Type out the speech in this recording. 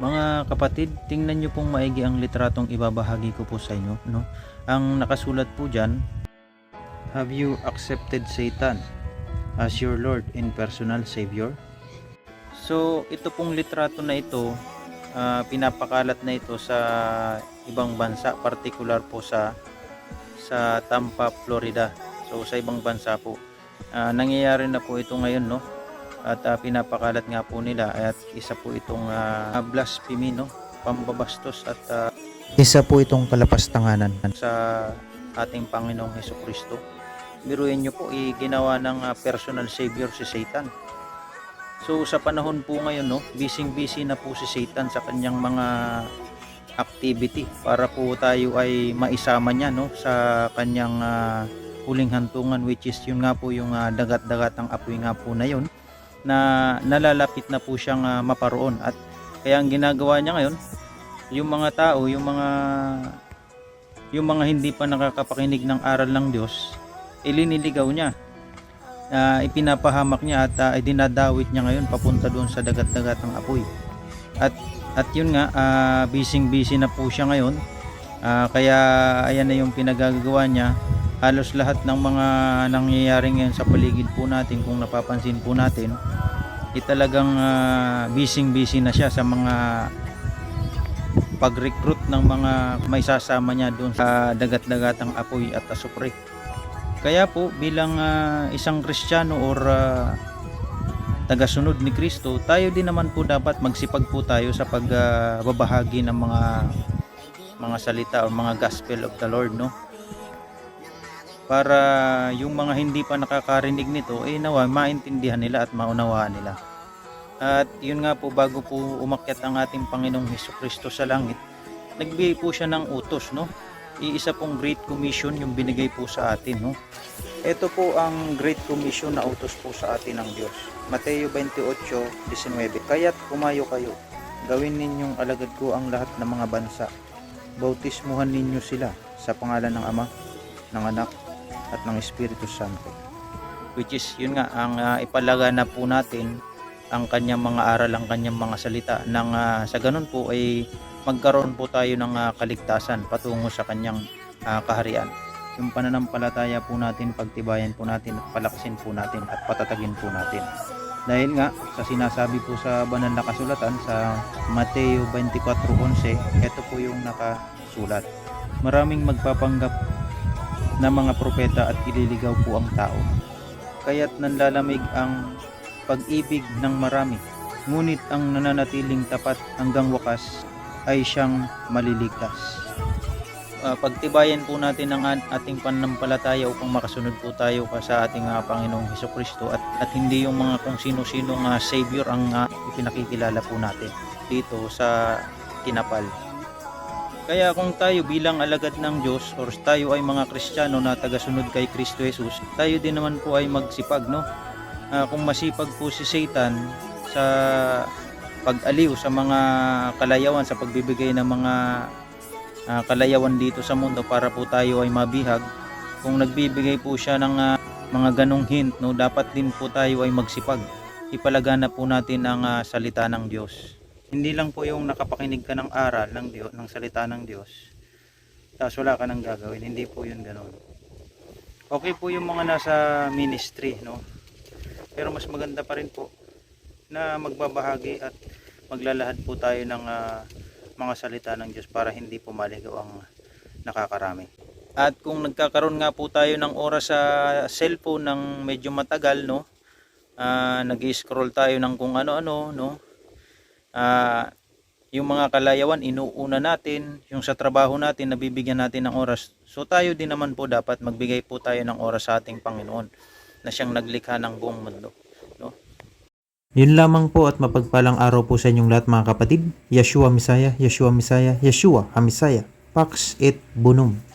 Mga kapatid, tingnan niyo pong maigi ang litratong ibabahagi ko po sa inyo. No? Ang nakasulat po dyan, Have you accepted Satan as your Lord and personal Savior? So, ito pong litrato na ito, ah, pinapakalat na ito sa ibang bansa, particular po sa sa Tampa, Florida. So, sa ibang bansa po. Ah, nangyayari na po ito ngayon, no? At ah, pinapakalat nga po nila at isa po itong ah, blasphemy, no? Pambabastos at ah, Isa po itong kalapastanganan. sa ating Panginoong Heso Kristo. Biruin nyo po, ginawa ng ah, personal savior si Satan. So sa panahon po ngayon, no, busy-busy na po si Satan sa kanyang mga activity para po tayo ay maisama niya no sa kanyang ah, huling hantungan which is yun nga po yung ah, dagat-dagat ng apoy nga po na yun na nalalapit na po siyang ah, maparoon at kaya ang ginagawa niya ngayon yung mga tao, yung mga yung mga hindi pa nakakapakinig ng aral ng Diyos, iliniligaw niya. Ah, ipinapahamak niya at uh, dinadawit niya ngayon papunta doon sa dagat-dagat ng apoy. At at yun nga, ah, busy-busy na po siya ngayon. Ah, kaya ayan na yung pinagagawa niya. Halos lahat ng mga nangyayari ngayon sa paligid po natin, kung napapansin po natin, eh talagang ah, busy-busy na siya sa mga pag-recruit ng mga may sasama niya doon sa dagat-dagatang apoy at asupre. Kaya po bilang ah, isang Kristiyano or ah, tagasunod ni Kristo, tayo din naman po dapat magsipag po tayo sa pagbabahagi ng mga mga salita o mga gospel of the Lord, no? Para yung mga hindi pa nakakarinig nito, eh nawa maintindihan nila at maunawaan nila. At yun nga po bago po umakyat ang ating Panginoong Heso Kristo sa langit, nagbigay po siya ng utos, no? Iisa pong Great Commission yung binigay po sa atin, no? Ito po ang Great Commission na utos po sa atin ng Diyos. Mateo 28:19. Kaya't kumayo kayo. Gawin ninyong alagad ko ang lahat ng mga bansa. Bautismuhan ninyo sila sa pangalan ng Ama, ng Anak, at ng Espiritu Santo. Which is, yun nga, ang uh, ipalaganap po natin ang kanyang mga aral, ang kanyang mga salita nang ah, sa ganun po ay magkaroon po tayo ng ah, kaligtasan patungo sa kanyang ah, kaharian. Yung pananampalataya po natin, pagtibayan po natin at palakasin po natin at patatagin po natin. Dahil nga sa sinasabi po sa banal na kasulatan sa Mateo 24:11, ito po yung nakasulat. Maraming magpapanggap na mga propeta at ililigaw po ang tao. Kaya't nanlalamig ang pag-ibig ng marami. Ngunit ang nananatiling tapat hanggang wakas ay siyang maliligtas. Ah, pagtibayan po natin ang at- ating pananampalataya upang makasunod po tayo sa ating ah, Panginoong Heso Kristo at, at hindi yung mga kung sino-sino nga Savior ang ah, ipinakikilala po natin dito sa Tinapal. Kaya kung tayo bilang alagad ng Diyos or tayo ay mga Kristiyano na tagasunod kay Kristo Jesus, tayo din naman po ay magsipag, no? Ah, kung masipag po si Satan sa pag-aliw sa mga kalayawan, sa pagbibigay ng mga ah, kalayawan dito sa mundo para po tayo ay mabihag, kung nagbibigay po siya ng ah, mga ganong hint, no, dapat din po tayo ay magsipag. Ipalagana po natin ang ah, salita ng Diyos. Hindi lang po yung nakapakinig ka ng aral ng Diyos, ng salita ng Diyos. Tapos wala ka nang gagawin. Hindi po yun ganoon. Okay po yung mga nasa ministry, no? Pero mas maganda pa rin po na magbabahagi at maglalahad po tayo ng ah, mga salita ng Diyos para hindi po maligaw ang nakakarami. At kung nagkakaroon nga po tayo ng oras sa cellphone ng medyo matagal, no? Ah, nag-scroll tayo ng kung ano-ano, no? Ah, yung mga kalayawan inuuna natin, yung sa trabaho natin nabibigyan natin ng oras. So tayo din naman po dapat magbigay po tayo ng oras sa ating Panginoon na siyang naglikha ng buong mundo. No? Yun lamang po at mapagpalang araw po sa inyong lahat mga kapatid. Yeshua Misaya, Yeshua Misaya, Yeshua Hamisaya. Pax et Bonum.